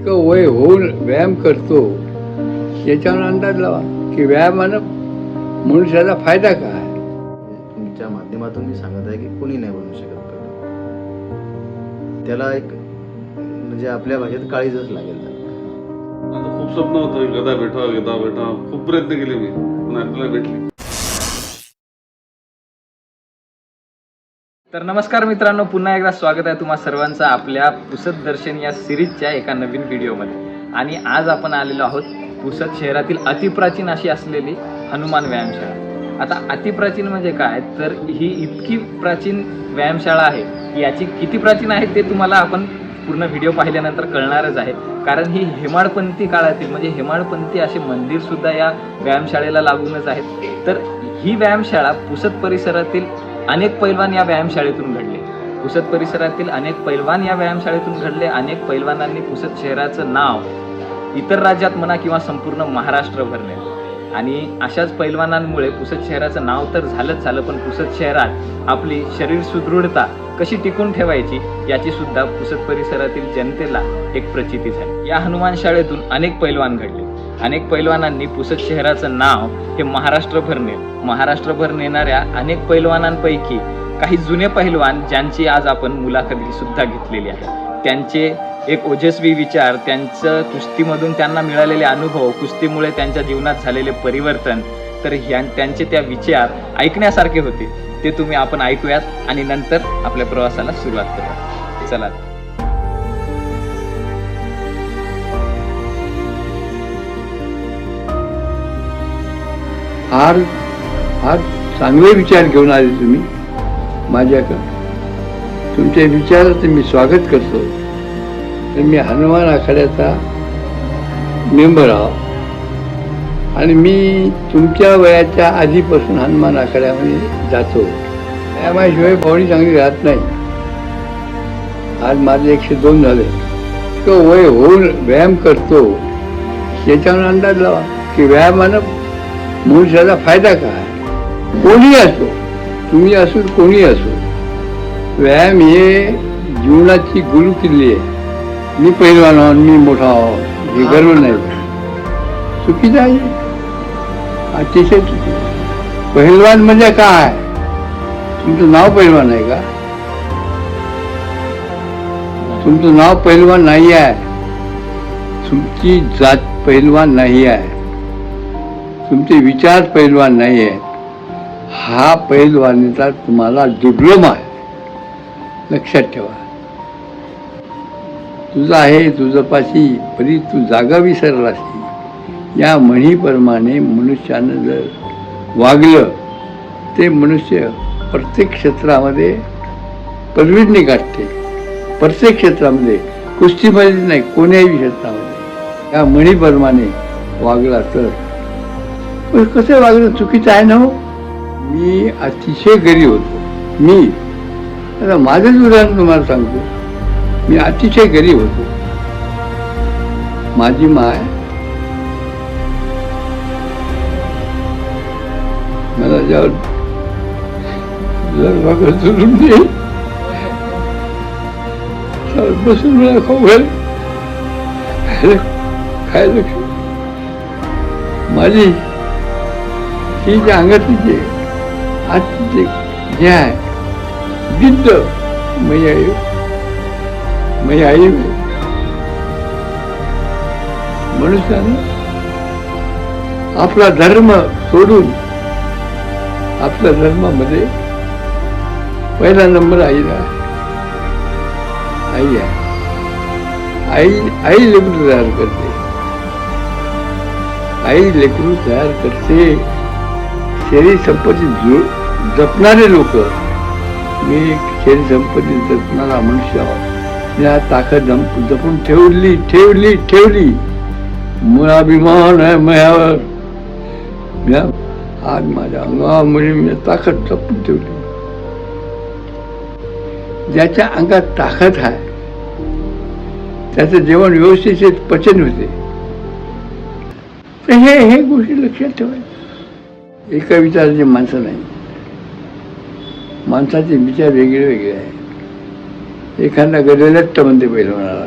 इतकं वय होऊन व्यायाम करतो याच्यावर अंदाज लावा की व्यायामानं मनुष्याला फायदा काय तुमच्या माध्यमातून मी सांगत आहे की कोणी नाही बनू शकत. त्याला एक म्हणजे आपल्या भाषेत काळीजच लागेल. माझं खूप स्वप्न होतं गदा भेटावा गदा भेटावा खूप प्रयत्न केले मी पण आपल्याला भेटली तर नमस्कार मित्रांनो पुन्हा एकदा स्वागत आहे तुम्हा सर्वांचं आपल्या पुसद दर्शन या सिरीजच्या एका नवीन व्हिडिओमध्ये. आणि आज आपण आलेलो आहोत पुसद शहरातील अतिप्राचीन अशी असलेली हनुमान व्यायामशाळा. आता अतिप्राचीन म्हणजे काय? तर ही इतकी प्राचीन व्यायामशाळा आहे की याची किती प्राचीन आहे ते तुम्हाला आपण पूर्ण व्हिडिओ पाहिल्यानंतर कळणारच आहे. कारण ही हेमाडपंथी काळातील म्हणजे हेमाडपंथी असे मंदिर सुद्धा या व्यायामशाळेला लागूनच आहेत. तर ही व्यायामशाळा पुसद परिसरातील अनेक पैलवान या व्यायामशाळेतून घडले. पुसद परिसरातील अनेक पैलवान या व्यायामशाळेतून घडले. अनेक पैलवानांनी पुसद शहराचं नाव इतर राज्यात म्हणा किंवा संपूर्ण महाराष्ट्र भरले. आणि अशाच पैलवानांमुळे पुसद शहराचं नाव तर झालंच झालं पण पुसद शहरात आपली शरीर सुदृढता कशी टिकून ठेवायची याची सुद्धा पुसद परिसरातील जनतेला एक प्रचिती झाली. या हनुमान शाळेतून अनेक पैलवान घडले. अनेक पैलवानांनी पुसद शहराचं नाव हे महाराष्ट्रभर नेलं. महाराष्ट्रभर नेणाऱ्या अनेक पैलवानांपैकी काही जुने पैलवान ज्यांची आज आपण मुलाखती सुद्धा घेतलेली आहे. त्यांचे एक ओजस्वी विचार त्यांचं कुस्तीमधून त्यांना मिळालेले अनुभव कुस्तीमुळे त्यांच्या जीवनात झालेले परिवर्तन तर ह्या त्यांचे त्या विचार ऐकण्यासारखे होते. ते तुम्ही आपण ऐकूयात आणि नंतर आपल्या प्रवासाला सुरुवात करूया चला. फार फार चांगले विचार घेऊन आले तुम्ही माझ्याकडं. तुमच्या विचाराचं मी स्वागत करतो. तर मी हनुमान आखाड्याचा मेंबर आहो. आणि मी तुमच्या वयाच्या आधीपासून हनुमान आखाड्यामध्ये जातो. त्यामुळेशिवाय भावनी चांगली राहत नाही. आज माझे एकशे दोन झाले. तो वय होऊन व्यायाम करतो. याच्यावर अंदाज लावा. की व्यायामानं मनुष्याला फायदा काय? कोणी असो तुम्ही असो कोणी असो व्यायाम हे जीवनाची गुरु किल्ली आहे. मी पहिलवान आहो मी मोठा आहो हे गर्व नाही. चुकीचं आहे. अतिशय चुकीचं पहिलवान म्हणजे काय? तुमचं नाव पहिलवान आहे का? तुमचं नाव पहिलवान नाही आहे. तुमची जात पहिलवान नाही आहे. तुमचे विचार पैलवान नाही आहेत हा पैलवानीचा तुम्हाला डिप्लोमा आहे. लक्षात ठेवा. तुझं आहे तुझं पाशी परी तू जागा विसरलासी या म्हणीप्रमाणे मनुष्यानं जर वागलं ते मनुष्य प्रत्येक क्षेत्रामध्ये परविडणी काढते प्रत्येक क्षेत्रामध्ये कुस्तीमध्ये नाही कोण्याही क्षेत्रामध्ये. या म्हणीप्रमाणे वागला तर पण कसं वागणं चुकीचं आहे ना हो? मी अतिशय गरीब होतो. मी. आता माझंच उदाहरण तुम्हाला सांगतो. मी अतिशय गरीब होतो. माझी माय मला जेव्हा जर बघा तर बसून मला खाऊ घाल खायला माझी ही जी अंगातली जे आजची जे आहे जिद्द मी आई मी आई मनुष्यानं आपला धर्म सोडून आपल्या धर्मामध्ये पहिला नंबर आईला आहे. आई आहे. आई आई लेकरू तयार करते. आई लेकरू तयार करते. शरीर संपत्ती जु जपणारे लोक मी शरीर संपत्ती जपणारा मनुष्य आहोत या ताकद जप जपून ठेवली ठेवली ठेवली. मुळाभिमान आहे मयावर आज माझ्या अंगामुळे मी ताकद जपून ठेवली. ज्याच्या अंगात ताकद आहे त्याचं जेवण व्यवस्थित पचन होते. तर हे हे गोष्टी लक्षात ठेवायचं. एका विचाराची माणसं नाही. माणसाचे विचार वेगळे वेगळे आहेत. एखादा गडलट्ट म्हणते पहिलवानाला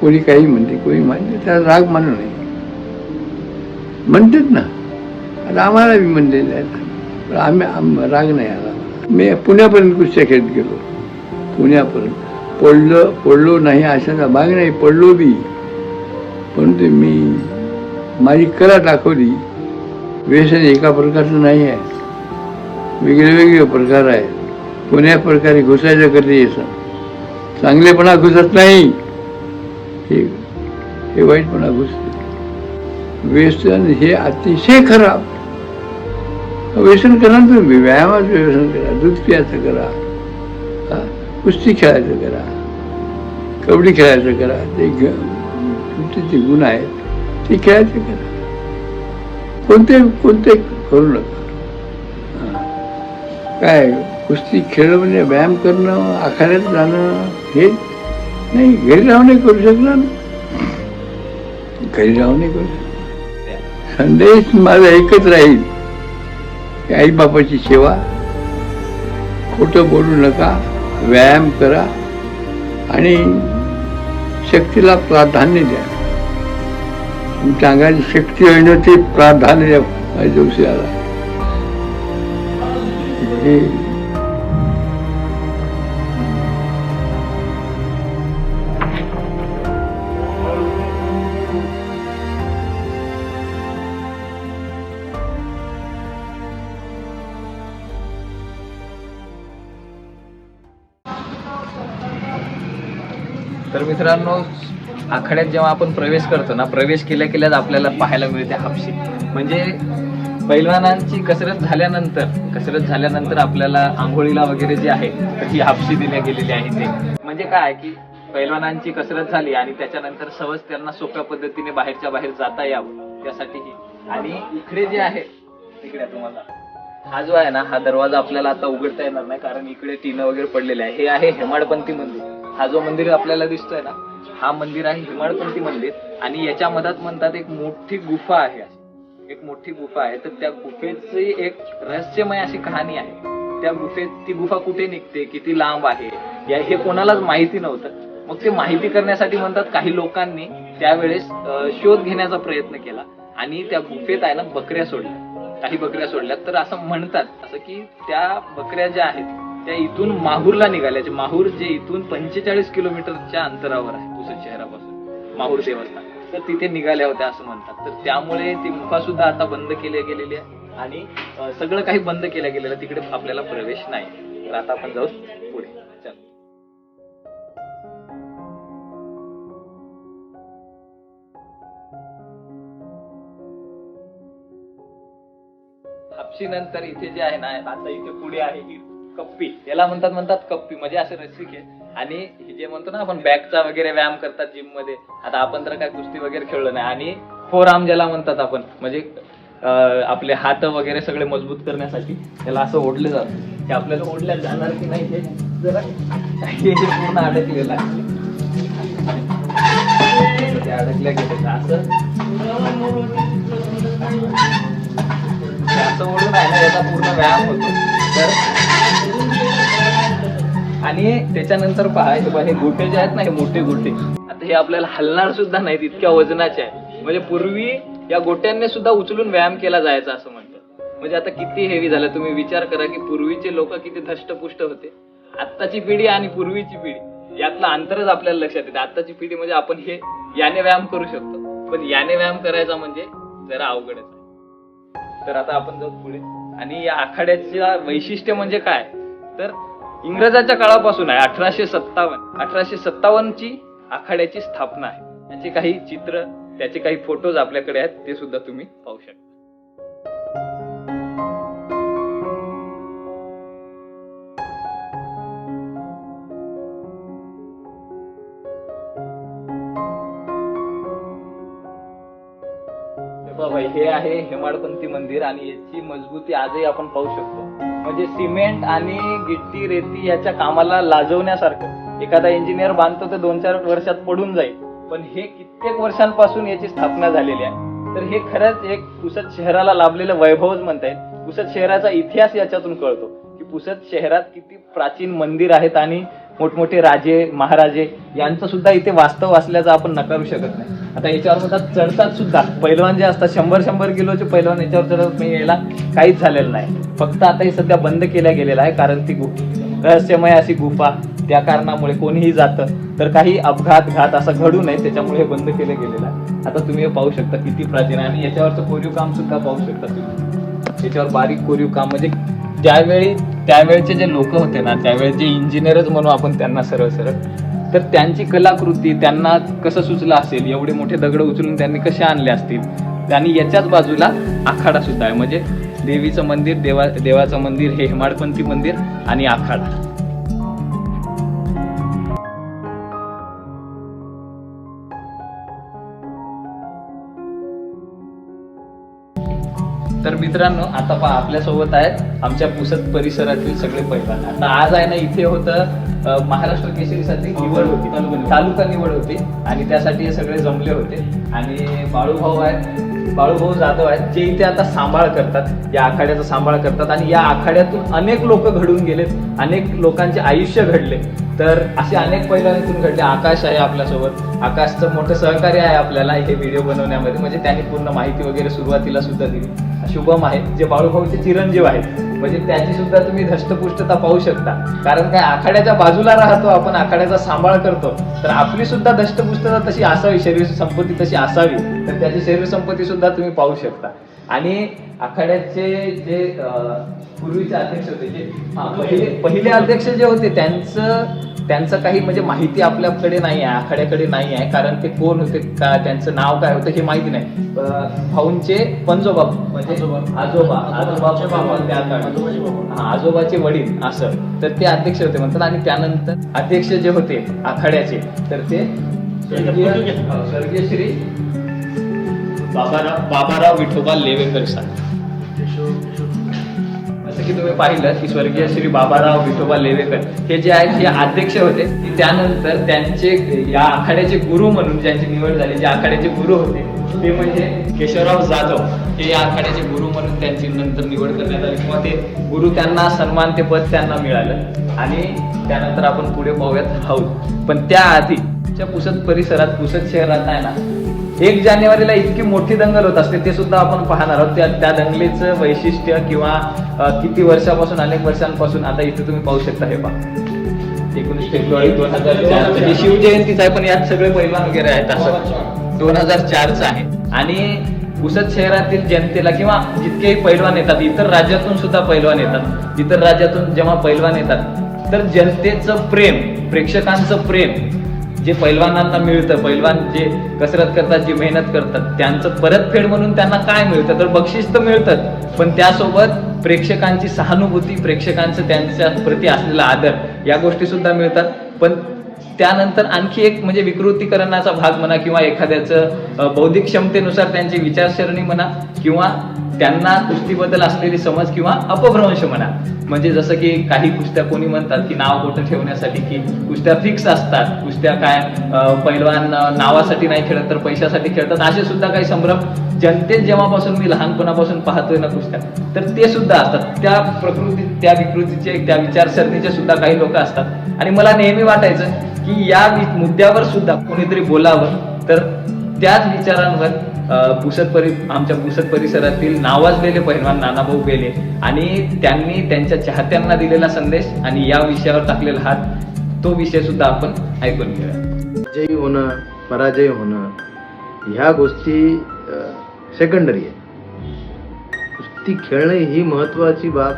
कोणी काही म्हणते कोणी म्हणते त्याला राग मानू नये. म्हणतात ना. आता आम्हाला बी म्हणलेले आहेत आम्ही राग नाही आला. मी पुण्यापर्यंत कुस्त्या खेळत गेलो. पुण्यापर्यंत. पडलं पडलो नाही अशाचा भाग नाही पडलो बी. परंतु मी माझी कला दाखवली. व्यसन एका प्रकारचं नाही आहे. वेगळे वेगळे प्रकार आहेत. कोण्या प्रकारे घुसायचं करते व्यसन चांगलेपणा घुसत नाही. हे हे वाईटपणा घुसते. व्यसन हे अतिशय खराब. व्यसन करा ना तुम्ही व्यायामाचं व्यसन करा दूध पियाचं करा कुस्ती खेळायचं करा कबड्डी खेळायचं करा ते तुमचे गुण आहेत ते खेळायचं करा. कोणते कोणते करू नका. काय कुस्ती खेळ म्हणजे व्यायाम करणं आखाड्यात जाणं हे नाही घरी राहून करू शकणार ना. घरी राहून नाही करू शकणार. संदेश माझा एकच राहील की आई बापाची सेवा. खोटं बोलू नका व्यायाम करा आणि शक्तीला प्राधान्य द्या. तुमच्या अंगाची शक्ती येणं ते प्राधान्य द्या माझ्या जोशीला. हे तर मित्रांनो आखाड्यात जेव्हा आपण प्रवेश करतो ना प्रवेश केल्या केल्याच आपल्याला पाहायला मिळते हापशी म्हणजे पैलवानांची कसरत झाल्यानंतर कसरत झाल्यानंतर आपल्याला आंघोळीला वगैरे जे आहे तर ही हापशी दिल्या गेलेली आहे ते. म्हणजे काय की पैलवानांची कसरत झाली आणि त्याच्यानंतर सहज त्यांना सोप्या पद्धतीने बाहेरच्या बाहेर जाता यावं त्यासाठी ही आणि इकडे जे आहे तिकडे तुम्हाला. हा जो आहे ना हा दरवाजा आपल्याला आता उघडता येणार नाही कारण इकडे टीनं वगैरे पडलेले आहे. हे आहे हेमाडपंथी मंदिर. हा जो मंदिर आपल्याला दिसतोय ना हा मंदिर आहे हेमाडपंथी मंदिर. आणि याच्या मधात म्हणतात एक मोठी गुफा आहे एक मोठी गुफा आहे. तर त्या गुफेची एक रहस्यमय अशी कहाणी आहे. त्या गुफेत ती गुफा कुठे निघते किती लांब आहे या हे कोणालाच माहिती नव्हतं. मग ते माहिती करण्यासाठी म्हणतात काही लोकांनी त्यावेळेस शोध घेण्याचा प्रयत्न केला. आणि त्या गुफेत आहे ना बकऱ्या सोडल्या. काही बकऱ्या सोडल्या. तर असं म्हणतात असं की त्या बकऱ्या ज्या आहेत त्या इथून माहूरला निघाल्या. माहूर जे इथून पंचेचाळीस किलोमीटरच्या अंतरावर आहे पुसद शहरापासून माहूर देवस्थान. तर तिथे निघाल्या होत्या असं म्हणतात. तर त्यामुळे ती गुफा सुद्धा आता बंद केली गेलेली आहे. आणि सगळं काही बंद केलं गेलेलं तिकडे आपल्याला प्रवेश नाही. तर आता आपण जाऊ पुढे. हापशी नंतर इथे जे आहे ना आता इथे पुढे आहे. कप्पी. याला म्हणतात म्हणतात कप्पी. म्हणजे असे रसिक आहे आणि जे म्हणतो ना आपण बॅकचा वगैरे व्यायाम करतात जिममध्ये आता आपण तर काय कुस्ती वगैरे खेळलो नाही. आणि फोर आर्म ज्याला म्हणतात आपण म्हणजे आपले हात वगैरे सगळे मजबूत करण्यासाठी त्याला असं ओढले जातं. की आपल्याला ओढल्या जाणार की नाही हे जरा हे पूर्ण अडकलेलं आहे. ते अडकल्या गेलं असं. असं ओढून आहे ना याचा पूर्ण व्यायाम होतो. तर आणि त्याच्यानंतर पहा हे हे गोटे जे आहेत ना हे मोठे गोटे. आता हे आपल्याला हलणार सुद्धा नाहीत इतक्या वजनाचे आहे म्हणजे पूर्वी या गोट्यांनी सुद्धा उचलून व्यायाम केला जायचा असं म्हणतात. म्हणजे आता किती हेवी झालं तुम्ही विचार करा की पूर्वीचे लोक किती धष्टपुष्ट होते. आत्ताची पिढी आणि पूर्वीची पिढी यातलं अंतरच आपल्याला लक्षात येते. आत्ताची पिढी म्हणजे आपण हे याने व्यायाम करू शकतो. पण याने व्यायाम करायचा म्हणजे जरा अवघडच आहे. तर आता आपण जाऊ पुढे. आणि या आखाड्याचं वैशिष्ट्य म्हणजे काय? तर इंग्रजाच्या काळापासून आहे अठराशे सत्तावन्न अठराशे सत्तावन्नची आखाड्याची स्थापना आहे. त्याचे काही चित्र त्याचे काही फोटोज आपल्याकडे आहेत ते सुद्धा तुम्ही पाहू शकता. भाई हे आहे हेमाडपंथी मंदिर आणि याची मजबूती आजही आपण पाहू शकतो. म्हणजे सिमेंट आणि गिट्टी रेती याच्या कामाला लाजवण्यासारखं. एखादा इंजिनियर बांधतो तर दोन चार वर्षात पडून जाईल. पण हे कित्येक वर्षांपासून याची स्थापना झालेली आहे. तर हे खरंच एक पुसद शहराला लाभलेलं वैभवच म्हणता येईल पुसद शहराचा इतिहास याच्यातून कळतो की पुसद शहरात किती प्राचीन मंदिर आहेत आणि मोठमोठे राजे महाराजे यांचं सुद्धा इथे वास्तव असल्याचं आपण नकारू शकत नाही. आता याच्यावर म्हणतात चढतात सुद्धा. पैलवान जे असतात शंभर शंभर किलोचे पैलवान याच्यावर चढत नाही यायला काहीच झालेलं नाही. फक्त आता हे सध्या बंद केल्या गेलेलं आहे कारण ती गु रहस्यमय अशी गुफा त्या कारणामुळे कोणीही जातं. तर काही अपघात घात असं घडू नये त्याच्यामुळे हे बंद केलं गेलेलं आहे. आता तुम्ही हे पाहू शकता किती प्राचीन आहे. आणि याच्यावरचं कोरीव काम सुद्धा पाहू शकता तुम्ही. याच्यावर बारीक कोरीव काम म्हणजे ज्यावेळी त्यावेळचे जे लोक होते ना त्यावेळचे इंजिनियरच म्हणू आपण त्यांना सरळ सरळ तर त्यांची कलाकृती त्यांना कसं सुचलं असेल एवढे मोठे दगड उचलून त्यांनी कसे आणले असतील आणि याच्याच बाजूला आखाडा सुद्धा आहे. म्हणजे देवीचं मंदिर देवा देवाचं मंदिर हे हेमाडपंथी मंदिर आणि आखाडा. तर मित्रांनो आता पहा आपल्यासोबत आहेत आमच्या पुसद परिसरातील सगळे पैलवान. आता आज आहे ना इथे होतं महाराष्ट्र केसरीसाठी निवड होती. तालुका निवड. होती. आणि त्यासाठी हे सगळे जमले होते. आणि बाळूभाऊ आहेत बाळूभाऊ जाधव आहेत जे इथे आता सांभाळ करतात या आखाड्याचा सांभाळ करतात. आणि या आखाड्यातून अनेक लोक घडून गेलेत अनेक लोकांचे आयुष्य घडले. तर असे अनेक पैलवान इथून घडले. आकाश आहे आपल्यासोबत. आकाशचं मोठं सहकार्य आहे आपल्याला हे व्हिडिओ बनवण्यामध्ये. म्हणजे त्यांनी पूर्ण माहिती वगैरे सुरुवातीला सुद्धा दिली. शुभम आहेत जे बाळूभाऊचे चिरंजीव आहेत. म्हणजे त्याची सुद्धा तुम्ही धष्टपुष्टता पाहू शकता. कारण काय आखाड्याच्या बाजूला राहतो आपण आखाड्याचा सांभाळ करतो. तर आपली सुद्धा धष्टपुष्टता तशी असावी शरीर संपत्ती तशी असावी. तर त्याची शरीर संपत्ती सुद्धा तुम्ही पाहू शकता. आणि आखाड्याचे जे पूर्वीचे अध्यक्ष होते जे हा, पहिले पहिले अध्यक्ष जे होते त्यांचं त्यांचं काही म्हणजे माहिती आपल्याकडे नाही आहे आखाड्याकडे नाही आहे कारण ते कोण होते का त्यांचं नाव काय होतं हे माहिती नाही. भाऊंचे पंजोबा म्हणजे आजोबा. हा, आजोबाचे वडील असं. तर ते अध्यक्ष होते म्हणतात आणि त्यानंतर अध्यक्ष जे होते आखाड्याचे तर ते स्वर्गीय श्री बाबाराव बाबाराव विठोबा लेवेकर साहेब. असं की तुम्ही पाहिलं की स्वर्गीय श्री बाबाराव विठोबा लेवेकर हे जे आहेत हे अध्यक्ष होते. की त्यानंतर त्यांचे या आखाड्याचे गुरु म्हणून ज्यांची निवड झाली जे आखाड्याचे गुरु होते ते म्हणजे केशवराव जाधव. हे या आखाड्याचे गुरु म्हणून त्यांची नंतर निवड करण्यात आली. किंवा ते गुरु त्यांना सन्मान ते पद त्यांना मिळालं. आणि त्यानंतर आपण पुढे पाहूयात हौद पण त्याआधी च्या पुसद परिसरात पुसद शहरात आहे ना एक जानेवारीला इतकी मोठी दंगल होत असते ते सुद्धा आपण पाहणार आहोत. त्या त्या दंगलीचं वैशिष्ट्य किंवा किती वर्षापासून अनेक वर्षांपासून आता इथे तुम्ही पाहू शकता हे पहा. एकोणीस फेब्रुवारी दोन हजार चार म्हणजे शिवजयंतीच आहे पण यात सगळे पैलवान वगैरे आहेत असं. दोन हजार चारचं आहे. आणि पुसद शहरातील जनतेला किंवा जितकेही पैलवान येतात इतर राज्यातून सुद्धा पैलवान येतात. इतर राज्यातून जेव्हा पैलवान येतात तर जनतेचं प्रेम प्रेक्षकांचं प्रेम जे पैलवानांना मिळतं पैलवान जे कसरत करतात जी मेहनत करतात त्यांचं परतफेड म्हणून त्यांना काय मिळतं? तर बक्षीस तर मिळतं पण त्यासोबत प्रेक्षकांची सहानुभूती प्रेक्षकांचं त्यांच्या प्रती असलेला आदर या गोष्टी सुद्धा मिळतात. पण त्यानंतर आणखी एक म्हणजे विकृतीकरणाचा भाग म्हणा किंवा एखाद्याचं बौद्धिक क्षमतेनुसार त्यांची विचारसरणी म्हणा किंवा त्यांना कुस्तीबद्दल असलेली समज किंवा अपभ्रंश म्हणा. म्हणजे जसं की काही कुस्त्या कोणी म्हणतात की नाव मोठं ठेवण्यासाठी की कुस्त्या फिक्स असतात. कुस्त्या काय पैलवान नावासाठी नाही खेळत तर पैशासाठी खेळतात. असे सुद्धा काही संभ्रम जनतेत जेव्हापासून मी लहानपणापासून पाहतोय ना कुस्त्या तर ते सुद्धा असतात. त्या प्रकृती त्या विकृतीचे त्या विचारसरणीचे सुद्धा काही लोक असतात. आणि मला नेहमी वाटायचं की या मुद्द्यावर सुद्धा कोणीतरी बोलावं तर त्याच विचारांवर पुसद परि आमच्या पुसद परिसरातील नावाजलेले पैलवान नानाभाऊ गेले आणि त्यांनी त्यांच्या चाहत्यांना दिलेला संदेश आणि या विषयावर टाकलेला हात तो विषय सुद्धा आपण ऐकून घेऊया. विजयी होणं पराजय होणं ह्या गोष्टी सेकंडरी आहे कुस्ती खेळणे ही महत्त्वाची बाब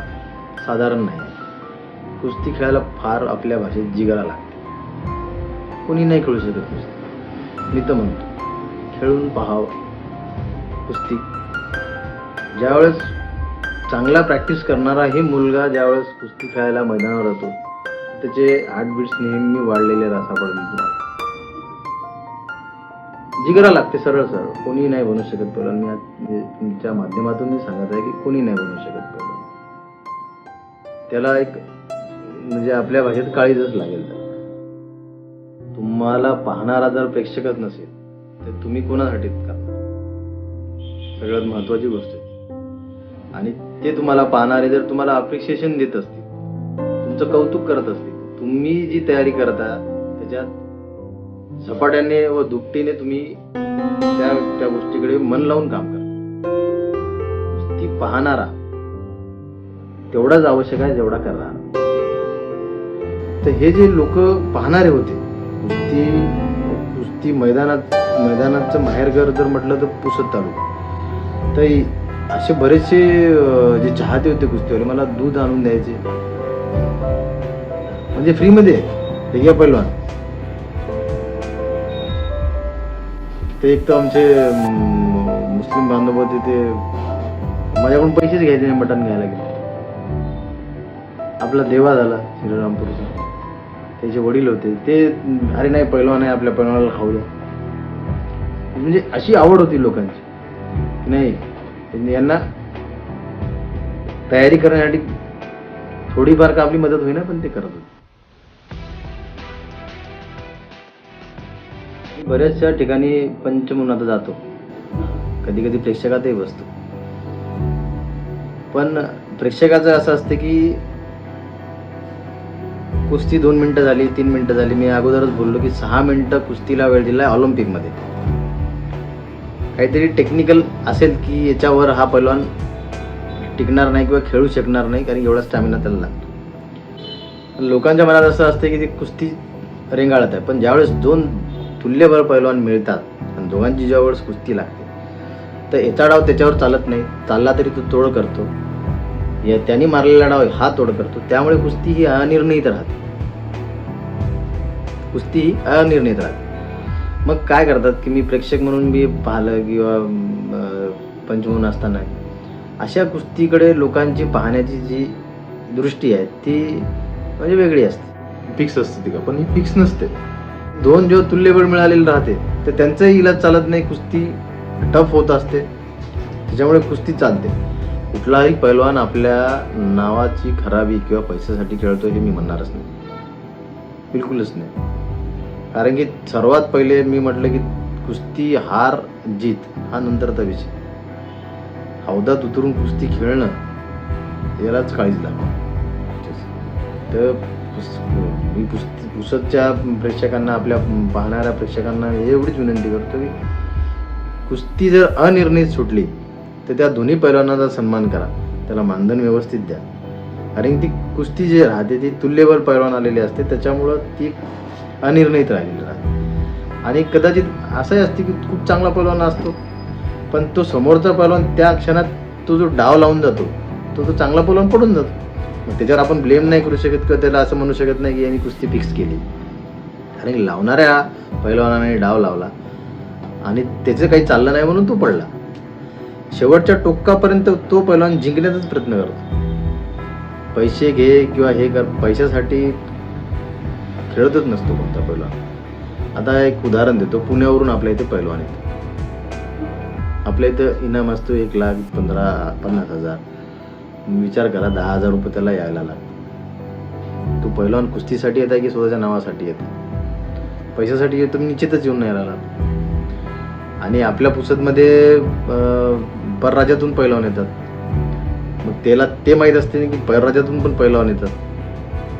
साधारण नाही. आहे कुस्ती खेळायला फार आपल्या भाषेत जिगरा लागते. कोणी नाही खेळू शकत कुस्ती मी तर म्हणतो खेळून पाहावं. कुस्ती. ज्यावेळेस चांगला प्रॅक्टिस करणारा हे मुलगा ज्यावेळेस कुस्ती खेळायला मैदानावर येतो त्याचे हार्टबीट्स नेहमी वाढलेले रसा जिगरा लागते सरळ सरळ. कोणी नाही बनू शकत पहिला. मी आज तुमच्या माध्यमातून मी सांगत आहे की कोणी नाही बनू शकत पहिला. त्याला एक म्हणजे आपल्या भाषेत काळीजच लागेल. तुम्हाला पाहणारा जर प्रेक्षकच नसेल तर तुम्ही कोणासाठी करणार सगळ्यात महत्वाची गोष्ट आहे. आणि ते तुम्हाला पाहणारे जर तुम्हाला अप्रिशिएशन देत असतील तुमचं कौतुक करत असतील तुम्ही जी तयारी करता त्याच्यात झपाट्याने व दुपटीने तुम्ही त्या त्या गोष्टीकडे मन लावून काम करा. ती पाहणारा तेवढाच आवश्यक आहे जेवढा करणारा. तर हे जे लोक पाहणारे होते कुस्ती कुस्ती मैदानात मैदानाचं माहेरघर जर म्हटलं तर पुसत तालुका. तर असे बरेचसे जे चाहते होते कुस्तीवाले मला दूध आणून द्यायचे. म्हणजे फ्रीमध्ये? हे घ्या पहिलवान ते एक तर आमचे मुस्लिम बांधव होते ते माझ्याकडून पैसेच घ्यायचे नाही मटण घ्यायला गेले. आपला देवा झाला श्रीरामपूरचा. त्याचे वडील होते. ते अरे नाही पैलवान आहे आपल्या पहिलवानाला खाऊ द्या म्हणजे अशी आवड होती लोकांची. नाही यांना तयारी करण्यासाठी थोडीफार का आपली मदत होईना पण ते करत होते. बऱ्याचशा ठिकाणी पंचमुनात आता जातो. कधी कधी प्रेक्षकातही बसतो. पण प्रेक्षकाचं असं असतं की कुस्ती दोन मिनिटं झाली तीन मिनिटं झाली. मी अगोदरच बोललो की सहा मिनिटं कुस्तीला वेळ दिला ऑलिम्पिकमध्ये. काहीतरी टेक्निकल असेल की याच्यावर हा पैलवान टिकणार नाही किंवा खेळू शकणार नाही कारण एवढा स्टॅमिना त्याला लागतो. लोकांच्या मनात असं असतं की ती कुस्ती रेंगाळत आहे. पण ज्यावेळेस दोन तुल्यबळ पैलवान मिळतात आणि दोघांची ज्यावेळेस कुस्ती लागते तर याचा डाव त्याच्यावर चालत नाही. चालला तरी तो तोड करतो. या त्यांनी मारलेला डाव हा तोड करतो. त्यामुळे कुस्ती ही अनिर्णित राहते. कुस्ती ही अनिर्णित राहते. मग काय करतात की मी प्रेक्षक म्हणून मी पाहिलं किंवा पंचमून असताना. अशा कुस्तीकडे लोकांची पाहण्याची जी दृष्टी आहे ती म्हणजे वेगळी असते. फिक्स असते ती का? पण ही फिक्स नसते. दोन जेव्हा तुल्यबळ मिळालेलं राहते तर त्यांचाही इलाज चालत नाही कुस्ती टफ होत असते. त्याच्यामुळे कुस्ती चालते. कुठलाही पैलवान आपल्या नावाची खराबी किंवा पैशासाठी खेळतो हे मी म्हणणारच नाही. बिलकुलच नाही. कारण की सर्वात पहिले मी म्हटलं की कुस्ती हार जीत हा नंतरचा विषय. हौदात उतरून कुस्ती खेळणं यालाच काळीच दाखवा. तर मी कुस्ती पुसतच्या प्रेक्षकांना आपल्या पाहणाऱ्या प्रेक्षकांना एवढीच विनंती करतो की कुस्ती जर अनिर्णित सुटली तर त्या दोन्ही पैलवानाचा सन्मान करा. त्याला मानधन व्यवस्थित द्या. कारण ती कुस्ती जी राहते ती तुल्यबळ पैलवान आलेली असते त्याच्यामुळं ती अनिर्णित राहिलेला राहते आणि कदाचित असंही असते की खूप चांगला पैलवान असतो पण तो समोरचा पैलवान त्या क्षणात तो जो डाव लावून जातो तो तो चांगला पैलवान पडून जातो. मग त्याच्यावर आपण ब्लेम नाही करू शकत किंवा त्याला असं म्हणू शकत नाही की यांनी कुस्ती फिक्स केली. कारण की लावणाऱ्या पैलवानाने डाव लावला आणि त्याचं काही चाललं नाही म्हणून तो पडला. शेवटच्या टोकापर्यंत तो पैलवान जिंकण्याचाच प्रयत्न करतो. पैसे घे किंवा हे कर पैशासाठी खेळतच नसतो कोणता पैलवान आता एक उदाहरण देतो. पुण्यावरून आपल्या इथे पैलवान येतो आपल्या इथं इनाम असतो एक लाख पंधरा पन्नास हजार. विचार करा दहा हजार रुपये त्याला यायला लागतो तो पैलवान कुस्तीसाठी येत आहे की स्वतःच्या नावासाठी येतो पैशासाठी येतो निश्चितच येऊन नाही राहिला. आणि आपल्या पुसदमध्ये परराज्यातून पैलवान येतात. मग त्याला ते माहीत असते की परराज्यातून पण पैलवान येतात.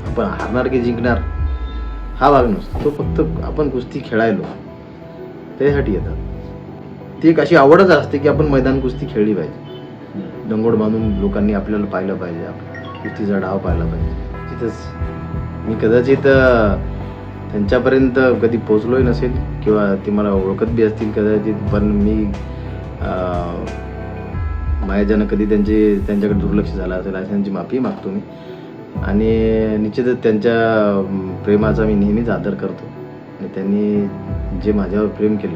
आपण हारणार की जिंकणार? हा भाग नसतो. तो फक्त आपण कुस्ती खेळायलो. त्यासाठी येतात. ती एक अशी आवडच असते की आपण मैदान कुस्ती खेळली पाहिजे. दंगोड बांधून लोकांनी आपल्याला पाहिलं पाहिजे. कुस्तीचा डाव पाहिला पाहिजे. तिथंच मी कदाचित त्यांच्यापर्यंत कधी पोचलोही नसेल किंवा ते मला ओळखत बी असतील कदाचित पण मी अं, माझ्याच्यानं कधी त्यांचे त्यांच्याकडे दुर्लक्ष झालं असेल अशी त्यांची माफी मागतो मी. आणि निश्चितच त्यांच्या प्रेमाचा मी नेहमीच आदर करतो. आणि त्यांनी जे माझ्यावर प्रेम केलं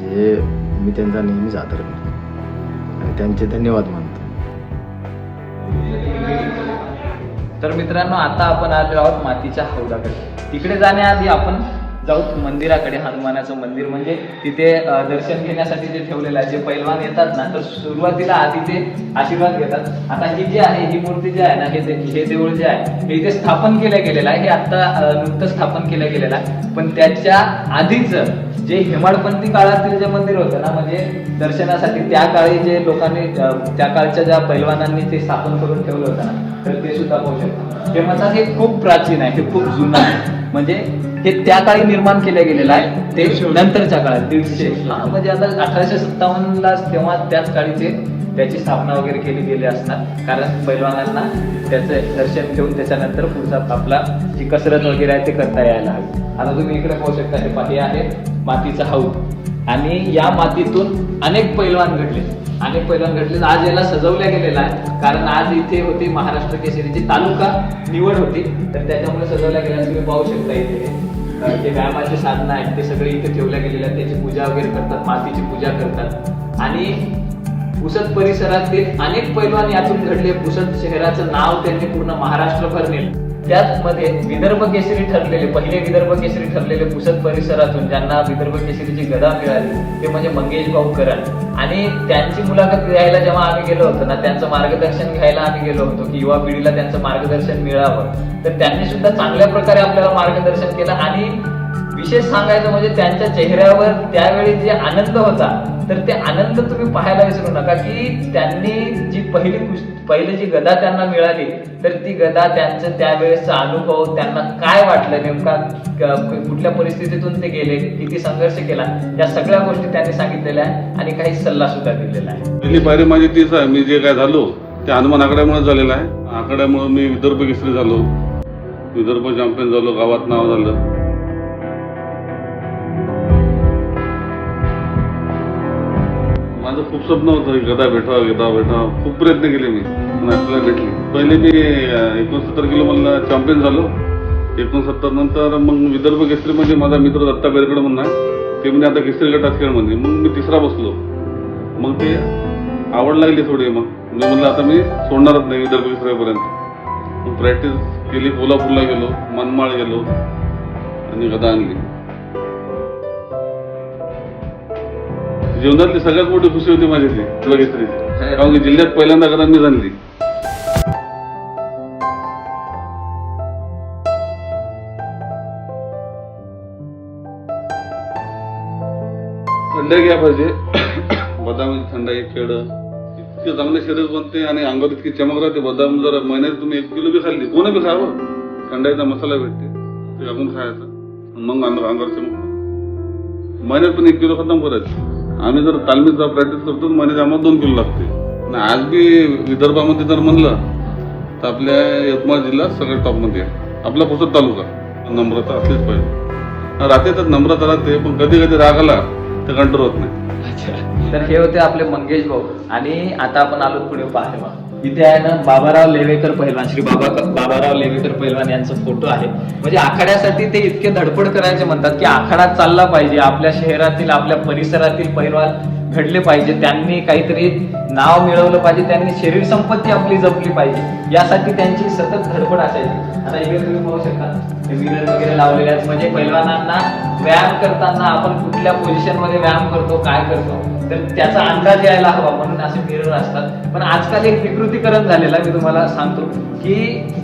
जे मी त्यांचा नेहमीच आदर करतो. आणि त्यांचे धन्यवाद मानतो. तर मित्रांनो आता आपण आलेलो आहोत मातीच्या हौदाकडे. तिकडे जाण्याआधी आपण जाऊ मंदिराकडे हनुमानाचं मंदिर. म्हणजे तिथे दर्शन घेण्यासाठी जे ठेवलेलं आहे जे पैलवान येतात ना तर सुरुवातीला आधी ते आशीर्वाद घेतात. आता ही जी आहे ही मूर्ती जी आहे ना हे हे देऊळ जे आहे हे इथे स्थापन केलं गेलेलं आहे. हे आता नुकतं स्थापन केलं गेलेलं आहे. पण त्याच्या आधीच जे हेमाडपंथी काळातील जे मंदिर होतं ना म्हणजे दर्शनासाठी त्या काळी जे लोकांनी त्या काळच्या ज्या पैलवानांनी ते स्थापन करून ठेवलं होतं ना तर ते सुद्धा पाहू शकतो. ते म्हणतात हे खूप प्राचीन आहे हे खूप जुनं आहे. म्हणजे हे त्या काळी निर्माण केलं गेलेलं आहे. ते नंतरच्या काळात दीडशे म्हणजे आता अठराशे सत्तावन्न ला तेव्हा त्याच काळी ते त्याची स्थापना वगैरे केली गेली असणार. कारण पैलवानांना त्याचं दर्शन घेऊन त्याच्यानंतर पुढचा आपला जी कसरत वगैरे आहे ते करता यायला हवी. आता तुम्ही इकडे पाहू शकता हे पाही आहे मातीचा हौद आणि या मातीतून अनेक पैलवान घडले. अनेक पैलवान घडले. आज याला सजवल्या गेलेला आहे. कारण आज इथे होती महाराष्ट्र केसरीची तालुका निवड होती. तर त्याच्यामुळे सजवल्या गेल्या तुम्ही पाहू शकता इथे. जे व्यायामाचे साधनं आहेत ते सगळे इथे ठेवल्या गेलेले आहेत. त्याची पूजा वगैरे करतात मातीची पूजा करतात. आणि पुसद परिसरातील अनेक पैलवान यातून घडले. पुसद शहराचं नाव त्यांनी पूर्ण महाराष्ट्रभर नेलं. त्याचमध्ये विदर्भ केसरी ठरलेले पहिले विदर्भ केसरी ठरलेले पुसद परिसरातून ज्यांना विदर्भ केसरीची गदा मिळाली ते म्हणजे मंगेश भाऊ करण आणि त्यांची मुलाखत घ्यायला जेव्हा आम्ही गेलो होतो ना त्यांचं मार्गदर्शन घ्यायला आम्ही गेलो होतो की युवा पिढीला त्यांचं मार्गदर्शन मिळावं. तर त्यांनी सुद्धा चांगल्या प्रकारे आपल्याला मार्गदर्शन केलं आणि विशेष सांगायचं म्हणजे त्यांच्या चेहऱ्यावर त्यावेळी जे आनंद होता तर ते आनंद तुम्ही पाहायला विसरू नका की त्यांनी पहिली पहिले पहिली जी गदा त्यांना मिळाली तर ती गदा त्यांचं त्यावेळेसचा अनुभव त्यांना काय वाटलं नेमका कुठल्या परिस्थितीतून ते गेले किती संघर्ष केला या सगळ्या गोष्टी त्यांनी सांगितलेल्या आहे आणि काही सल्ला सुद्धा दिलेला आहे. पहिली पायरी माझी तीच आहे मी जे काय झालो ते हनुमान आकड्यामुळे झालेलं आहे. आकड्यामुळे मी विदर्भ केसरी झालो. विदर्भ चॅम्पियन झालो गावात नाव झालं. माझं खूप स्वप्न होतं गदा भेटावं गदा भेटावं खूप प्रयत्न केले मी. पण आपल्याला भेटली. पहिले मी एकोणसत्तर किलो मला चॅम्पियन झालो. एकोणसत्तर नंतर मग विदर्भ केसरी म्हणजे माझा मित्र दत्ता बेरगड म्हणून आहे. ते म्हणजे आता केसरी गटात खेळ म्हणजे मग मी तिसरा बसलो. मग ते आवड लागली थोडी मग. मी म्हणलं आता मी सोडणारच नाही विदर्भ केसरीपर्यंत. मग प्रॅक्टिस केली कोल्हापूरला गेलो मनमाळ गेलो आणि गदा आणली. जीवनातली सगळ्यात मोठी खुशी होती माझी ती विदर्भ केसरीची कारण की जिल्ह्यात पहिल्यांदा कदा मी जाणली थंडाई घ्या पाहिजे. बदाम थंडाई आहे खेळ इतके चांगले शरीर बनते आणि अंगात इतकी चमक राहते. बदाम जर महिन्यात तुम्ही एक किलो बी खाल्ली कोणी बी खावं? थंडाईचा मसाला भेटते. ते आपण खायचा. मग अंग अंगावर चमक महिन्यात पण एक किलो खतम करायचं. आम्ही जर तालमीचा प्रॅक्टिस करतो तर आम्हाला दोन किलो लागते. आणि आज बी विदर्भामध्ये जर म्हणलं तर आपल्या यवतमाळ जिल्हा सगळ्यात टॉपमध्ये आहे. आपला पुसद तालुका. नम्रता असलीच पाहिजे. राहते तर नम्रता राहते पण कधी कधी राग आला तर कंट्रोल होत नाही. तर हे होते आपले मंगेश भाऊ. आणि आता आपण आलो पुढे पाहायला. इथे आहे ना बाबाराव लेवेकर पहिलवान श्री बाबा बाबाराव लेवेकर पहिलवान यांचा फोटो आहे. म्हणजे आखाड्यासाठी ते इतके धडपड करायचे म्हणतात की आखाडा चालला पाहिजे आपल्या शहरातील आपल्या परिसरातील पहिलवान घडले पाहिजे त्यांनी काहीतरी नाव मिळवलं पाहिजे त्यांनी शरीर संपत्ती आपली जपली पाहिजे यासाठी त्यांची सतत धडपड असायची. आता इकडे तुम्ही पाहू शकता मिरर वगैरे लावलेले आहेत. म्हणजे पहिलवानांना व्यायाम करताना आपण कुठल्या पोझिशनमध्ये व्यायाम करतो काय करतो? तर त्याचा अंदाज यायला हवा म्हणून असे मिरर असतात. पण आजकाल एक विकृतीकरण झालेलं मी तुम्हाला सांगतो की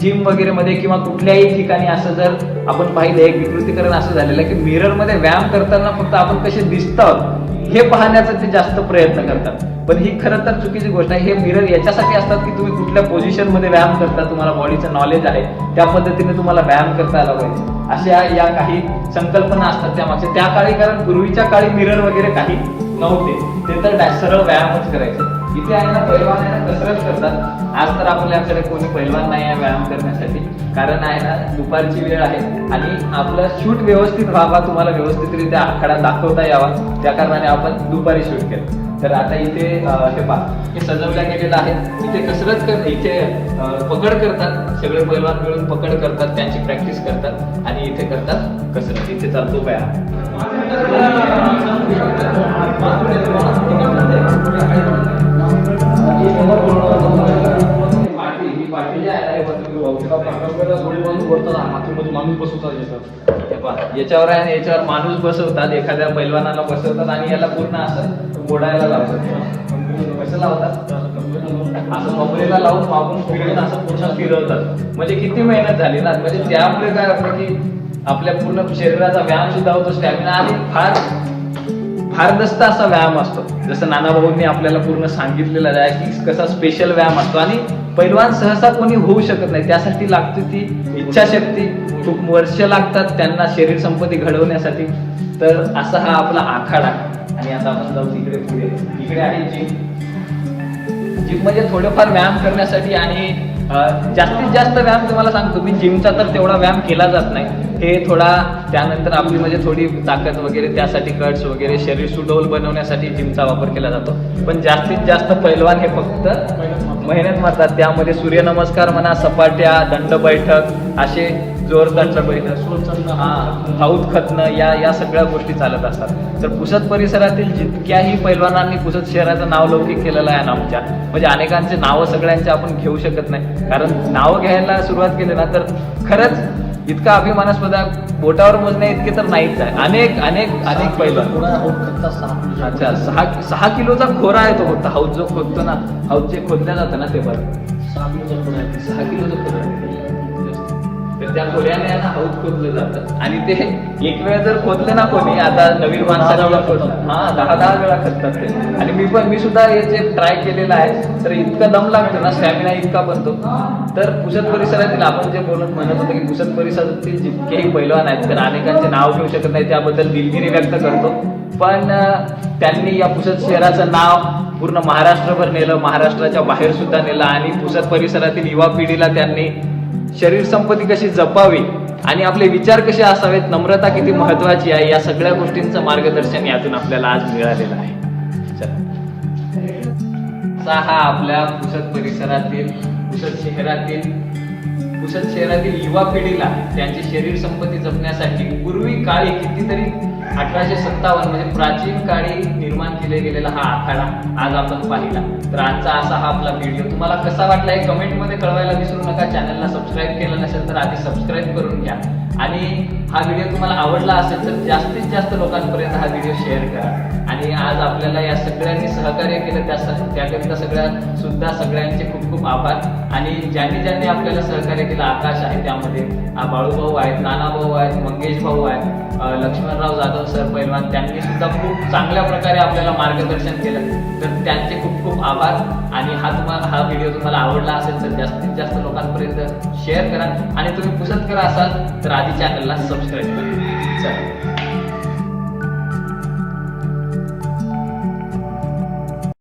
जिम वगैरे मध्ये किंवा कुठल्याही ठिकाणी असं जर आपण पाहिलं एक विकृतीकरण असं झालेलं आहे की मिररमध्ये व्यायाम करताना फक्त आपण कसे दिसतात हे पाहण्याचा ते जास्त प्रयत्न करतात. पण ही खरं तर चुकीची गोष्ट आहे हे मिरर याच्यासाठी असतात की तुम्ही कुठल्या पोझिशनमध्ये व्यायाम करता तुम्हाला बॉडीचं नॉलेज आहे त्या पद्धतीने तुम्हाला व्यायाम करता आला पाहिजे. अशा या काही संकल्पना असतात त्या मागच्या त्या काळी कारण पूर्वीच्या काळी मिरर वगैरे काही नव्हते. ते तर सरळ व्यायामच करायचे. इथे आहे ना पैलवान आहे ना कसरत करतात. आज तर आपल्याकडे कोणी पैलवान नाही आहे व्यायाम करण्यासाठी. कारण आहे ना दुपारची वेळ आहे आणि आपलं शूट व्यवस्थित व्हावा तुम्हाला व्यवस्थितरित्या आखाडा दाखवता यावा. त्या कारणाने आपण दुपारी शूट केलं. तर आता इथे हे पहा. हे सजवल्या गेलेलं आहे. इथे कसरत कर इथे पकड करतात. सगळे पैलवान मिळून पकड करतात. त्यांची प्रॅक्टिस करतात आणि इथे करतात कसरत. इथे चालतो व्यायाम. माणूस बसवतात याच्यावर आहे याच्यावर माणूस बसवतात एखाद्या पैलवानाला बसवतात आणि याला पूर्ण असं मोडायला लावतात. कसं लावतात? असं कमरेला लावून मागून फिरून असं पूर्ण फिरवतात. म्हणजे किती मेहनत झाली ना? म्हणजे त्यामुळे काय होतं की आपल्या पूर्ण शरीराचा व्यायाम सुद्धा होतो स्टॅमिना आणि फार फार भारदस्त असा व्यायाम असतो. जसं नानाभाऊंनी आपल्याला पूर्ण सांगितलेलं आहे की कसा स्पेशल व्यायाम असतो. आणि पैलवान सहसा कोणी होऊ शकत नाही. त्यासाठी लागते ती इच्छाशक्ती. खूप वर्ष लागतात त्यांना शरीर संपत्ती घडवण्यासाठी. तर असा हा आपला आखाडा. आणि आता आपण जाऊ तिकडे पुढे. इकडे आहे जिम जिम म्हणजे थोडंफार व्यायाम करण्यासाठी आणि जास्तीत जास्त व्यायाम तुम्हाला सांगतो मी जिमचा तर तेवढा व्यायाम केला जात नाही. हे थोडा त्यानंतर आपली म्हणजे थोडी ताकद वगैरे त्यासाठी कट्स वगैरे शरीर सुडौल बनवण्यासाठी जिमचा वापर केला जातो. पण जास्तीत जास्त पैलवान हे फक्त मेहनत मारतात त्यामध्ये सूर्यनमस्कार म्हणा सपाट्या दंड बैठक असे जोर दंड बैठक हा हाऊत खतनं या या सगळ्या गोष्टी चालत असतात. तर पुसद परिसरातील जितक्याही पैलवानांनी पुसद शहराचं नाव लौकिक केलेलं आहे ना आमच्या म्हणजे अनेकांचे नावं सगळ्यांचे आपण घेऊ शकत नाही. कारण नावं घ्यायला सुरुवात केली ना तर खरंच इतका अभिमानास्पद आहे. बोटावर मोजण्या इतके तर नाहीच आहे. अनेक अनेक अनेक पैलवान. अच्छा सहा सहा किलोचा खोरा आहे तो फक्त. हाऊस जो खोदतो ना हाऊस जे खोदल्या जातं ना ते बरं. सहा किलोचा थोडा आहे. सहा किलोचं खोरं आहे. तर त्या खोऱ्याने आहे ना हाऊस खोदलं जातं आणि ते एक वेळ जर खोदले ना कोणी आता नवीन माणसाला खोदलं हा दहा दहा वेळा खोदतात ते. आणि मी पण मी सुद्धा हे जे ट्राय केलेलं आहे तर इतका दम लागतो ना स्टॅमिना इतका बनतो. तर पुसद परिसरातील आपण जे बोलत म्हणत होतो की पुसद परिसरातील जितकेही पैलवान आहेत तर अनेकांचे नाव घेऊ शकत नाही त्याबद्दल दिलगिरी व्यक्त करतो. पण त्यांनी या पुसद शहराचं नाव पूर्ण महाराष्ट्रभर नेलं महाराष्ट्राच्या बाहेर सुद्धा नेलं आणि पुसद परिसरातील युवा पिढीला त्यांनी शरीर संपत्ती कशी जपावी आणि आपले विचार कसे असावेत नम्रता किती महत्वाची आहे या सगळ्या गोष्टींचं मार्गदर्शन यातून आपल्याला आज मिळालेलं आहे चला. हा आपल्या पुसद परिसरातील पुसद शहरातील पुसद शहरातील युवा पिढीला त्यांची शरीर संपत्ती जपण्यासाठी पूर्वी काळी कितीतरी अठराशे सत्तावन्न म्हणजे प्राचीन काळी निर्माण केले गेलेला हा आखाडा आज आपण पाहिला. तर आजचा असा हा आपला व्हिडिओ तुम्हाला कसा वाटला हे कमेंटमध्ये कळवायला विसरू नका. चॅनलला सबस्क्राईब केलं नसेल तर आधी सबस्क्राईब करून घ्या. आणि हा व्हिडिओ तुम्हाला आवडला असेल तर जास्तीत जास्त लोकांपर्यंत हा व्हिडिओ शेअर करा. आणि आज आपल्याला या सगळ्यांनी सहकार्य केलं त्या त्याकरिता सगळ्या सुद्धा सगळ्यांचे खूप खूप आभार. आणि ज्यांनी ज्यांनी आपल्याला सहकार्य केलं आकाश आहे त्यामध्ये. बाळूभाऊ आहेत नानाभाऊ आहेत मंगेश भाऊ आहेत लक्ष्मणराव जाधव सर पैलवान त्यांनी सुद्धा खूप चांगल्या प्रकारे आपल्याला मार्गदर्शन केलं. तर त्यांचे खूप खूप आभार. आणि हा तुम्हाला हा व्हिडिओ तुम्हाला आवडला असेल तर जास्तीत जास्त लोकांपर्यंत शेअर करा. आणि तुम्ही पुसत करा असाल तर आधी चॅनलला सबस्क्राईब करा. चला.